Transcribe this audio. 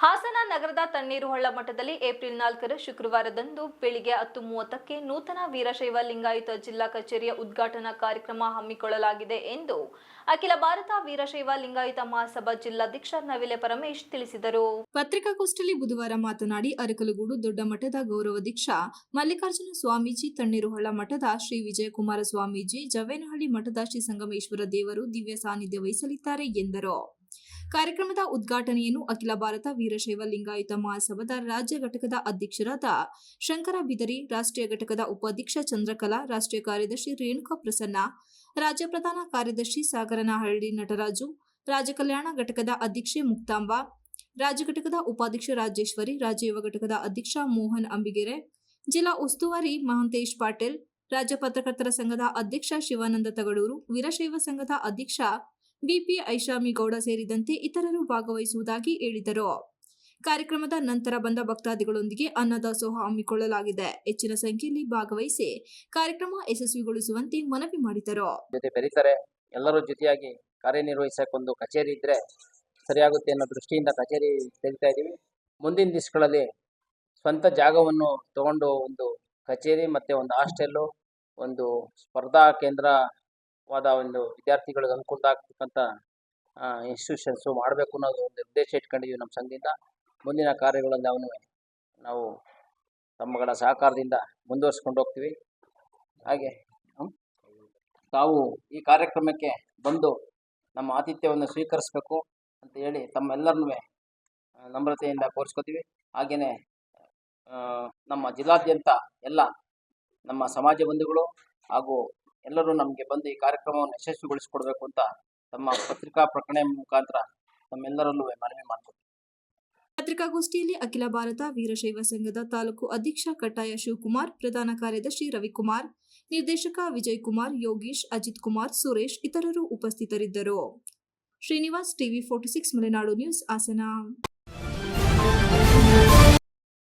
ಹಾಸನ ನಗರದ ತಣ್ಣೀರುಹೊಳ್ಳ ಮಠದಲ್ಲಿ ಏಪ್ರಿಲ್ ನಾಲ್ಕರ ಶುಕ್ರವಾರದಂದು ಬೆಳಿಗ್ಗೆ ಹತ್ತು ಮೂವತ್ತಕ್ಕೆ ನೂತನ ವೀರಶೈವ ಲಿಂಗಾಯತ ಜಿಲ್ಲಾ ಕಚೇರಿಯ ಉದ್ಘಾಟನಾ ಕಾರ್ಯಕ್ರಮ ಹಮ್ಮಿಕೊಳ್ಳಲಾಗಿದೆ ಎಂದು ಅಖಿಲ ಭಾರತ ವೀರಶೈವ ಲಿಂಗಾಯತ ಮಹಾಸಭಾ ಜಿಲ್ಲಾಧ್ಯಕ್ಷ ನವಿಲೆ ಪರಮೇಶ್ ತಿಳಿಸಿದರು. ಪತ್ರಿಕಾಗೋಷ್ಠಿಯಲ್ಲಿ ಬುಧವಾರ ಮಾತನಾಡಿ ಅರಕಲಗೂಡು ದೊಡ್ಡ ಮಠದ ಗೌರವಾಧ್ಯಕ್ಷ ಮಲ್ಲಿಕಾರ್ಜುನ ಸ್ವಾಮೀಜಿ, ತಣ್ಣೀರುಹೊಳ್ಳ ಮಠದ ಶ್ರೀ ವಿಜಯಕುಮಾರ ಸ್ವಾಮೀಜಿ ಜವೇನಹಳ್ಳಿ ಮಠದ ಶ್ರೀ ಸಂಗಮೇಶ್ವರ ದೇವರು ದಿವ್ಯ ಸಾನ್ನಿಧ್ಯ ವಹಿಸಲಿದ್ದಾರೆ ಎಂದರು. ಕಾರ್ಯಕ್ರಮದ ಉದ್ಘಾಟನೆಯನ್ನು ಅಖಿಲ ಭಾರತ ವೀರಶೈವ ಲಿಂಗಾಯತ ಮಹಾಸಭಾದ ರಾಜ್ಯ ಘಟಕದ ಅಧ್ಯಕ್ಷರಾದ ಶಂಕರ ಬಿದರಿ, ರಾಷ್ಟ್ರೀಯ ಘಟಕದ ಉಪಾಧ್ಯಕ್ಷ ಚಂದ್ರಕಲಾ, ರಾಷ್ಟ್ರೀಯ ಕಾರ್ಯದರ್ಶಿ ರೇಣುಕಾ ಪ್ರಸನ್ನ, ರಾಜ್ಯ ಪ್ರಧಾನ ಕಾರ್ಯದರ್ಶಿ ಸಾಗರನಹಳ್ಳಿ ನಟರಾಜು, ರಾಜ್ಯ ಕಲ್ಯಾಣ ಘಟಕದ ಅಧ್ಯಕ್ಷೆ ಮುಕ್ತಾಂಬ, ರಾಜ್ಯ ಘಟಕದ ಉಪಾಧ್ಯಕ್ಷ ರಾಜೇಶ್ವರಿ, ರಾಜ್ಯ ಯುವ ಘಟಕದ ಅಧ್ಯಕ್ಷ ಮೋಹನ್ ಅಂಬಿಗೆರೆ, ಜಿಲ್ಲಾ ಉಸ್ತುವಾರಿ ಮಹಂತೇಶ್ ಪಾಟೀಲ್, ರಾಜ್ಯ ಪತ್ರಕರ್ತರ ಸಂಘದ ಅಧ್ಯಕ್ಷ ಶಿವಾನಂದ ತಗಡೂರು ವೀರಶೈವ ಸಂಘದ ಅಧ್ಯಕ್ಷ ಬಿಪಿ ಐಷಾಮಿಗೌಡ ಸೇರಿದಂತೆ ಇತರರು ಭಾಗವಹಿಸುವುದಾಗಿ ಹೇಳಿದರು. ಕಾರ್ಯಕ್ರಮದ ನಂತರ ಬಂದ ಭಕ್ತಾದಿಗಳೊಂದಿಗೆ ಅನ್ನದಾಸೋಹ ಹಮ್ಮಿಕೊಳ್ಳಲಾಗಿದೆ. ಹೆಚ್ಚಿನ ಸಂಖ್ಯೆಯಲ್ಲಿ ಭಾಗವಹಿಸಿ ಕಾರ್ಯಕ್ರಮ ಯಶಸ್ವಿಗೊಳಿಸುವಂತೆ ಮನವಿ ಮಾಡಿದರು. ಜೊತೆ ಬೆರೀತಾರೆ. ಎಲ್ಲರೂ ಜೊತೆಯಾಗಿ ಕಾರ್ಯನಿರ್ವಹಿಸಕ್ಕೆ ಒಂದು ಕಚೇರಿ ಇದ್ರೆ ಸರಿಯಾಗುತ್ತೆ ಅನ್ನೋ ದೃಷ್ಟಿಯಿಂದ ಕಚೇರಿ ತೆಗಿತಾ ಇದ್ದೀವಿ. ಮುಂದಿನ ದಿವಸಗಳಲ್ಲಿ ಸ್ವಂತ ಜಾಗವನ್ನು ತಗೊಂಡು ಒಂದು ಕಚೇರಿ ಮತ್ತೆ ಒಂದು ಹಾಸ್ಟೆಲ್ಲು, ಒಂದು ಸ್ಪರ್ಧಾ ಕೇಂದ್ರವಾದ ಒಂದು ವಿದ್ಯಾರ್ಥಿಗಳಿಗೆ ಅನುಕೂಲ ಆಗ್ತಕ್ಕಂಥ ಇನ್ಸ್ಟಿಟ್ಯೂಷನ್ಸು ಮಾಡಬೇಕು ಅನ್ನೋದು ಒಂದು ಉದ್ದೇಶ ಇಟ್ಕೊಂಡಿದ್ದೀವಿ ನಮ್ಮ ಸಂಘದಿಂದ ಮುಂದಿನ ಕಾರ್ಯಗಳಲ್ಲಿ ಅವನು ನಾವು ತಮ್ಮಗಳ ಸಹಕಾರದಿಂದ ಮುಂದುವರ್ಸ್ಕೊಂಡು ಹೋಗ್ತೀವಿ ಹಾಗೆ? ತಾವು ಈ ಕಾರ್ಯಕ್ರಮಕ್ಕೆ ಬಂದು ನಮ್ಮ ಆತಿಥ್ಯವನ್ನು ಸ್ವೀಕರಿಸಬೇಕು ಅಂತ ಹೇಳಿ ತಮ್ಮೆಲ್ಲರನ್ನೂ ನಮ್ರತೆಯಿಂದ ಕೋರಿಸ್ಕೋತೀವಿ ಹಾಗೆಯೇ ನಮ್ಮ ಜಿಲ್ಲಾದ್ಯಂತ ಎಲ್ಲ ನಮ್ಮ ಸಮಾಜ ಬಂಧುಗಳು ಹಾಗೂ ಎಲ್ಲರೂ ನಮಗೆ ಬಂದು ಈ ಕಾರ್ಯಕ್ರಮವನ್ನು ಯಶಸ್ವಿಗೊಳಿಸಿಕೊಡ್ಬೇಕು ಅಂತ ತಮ್ಮ ಪತ್ರಿಕಾ ಪ್ರಕಟಣೆ ಮುಖಾಂತರ ತಮ್ಮೆಲ್ಲರಲ್ಲೂ ಮನವಿ ಮಾಡ್ತೀವಿ ಪತ್ರಿಕಾಗೋಷ್ಠಿಯಲ್ಲಿ ಅಖಿಲ ಭಾರತ ವೀರಶೈವ ಸಂಘದ ತಾಲೂಕು ಅಧ್ಯಕ್ಷ ಕಟ್ಟಾಯ ಶಿವಕುಮಾರ್, ಪ್ರಧಾನ ಕಾರ್ಯದರ್ಶಿ ರವಿಕುಮಾರ್, ನಿರ್ದೇಶಕ ವಿಜಯ್ ಕುಮಾರ್ ಯೋಗೀಶ್, ಅಜಿತ್ ಕುಮಾರ್, ಸುರೇಶ್ ಇತರರು ಉಪಸ್ಥಿತರಿದ್ದರು. Srinivas TV forty six Malenadu news Hassan.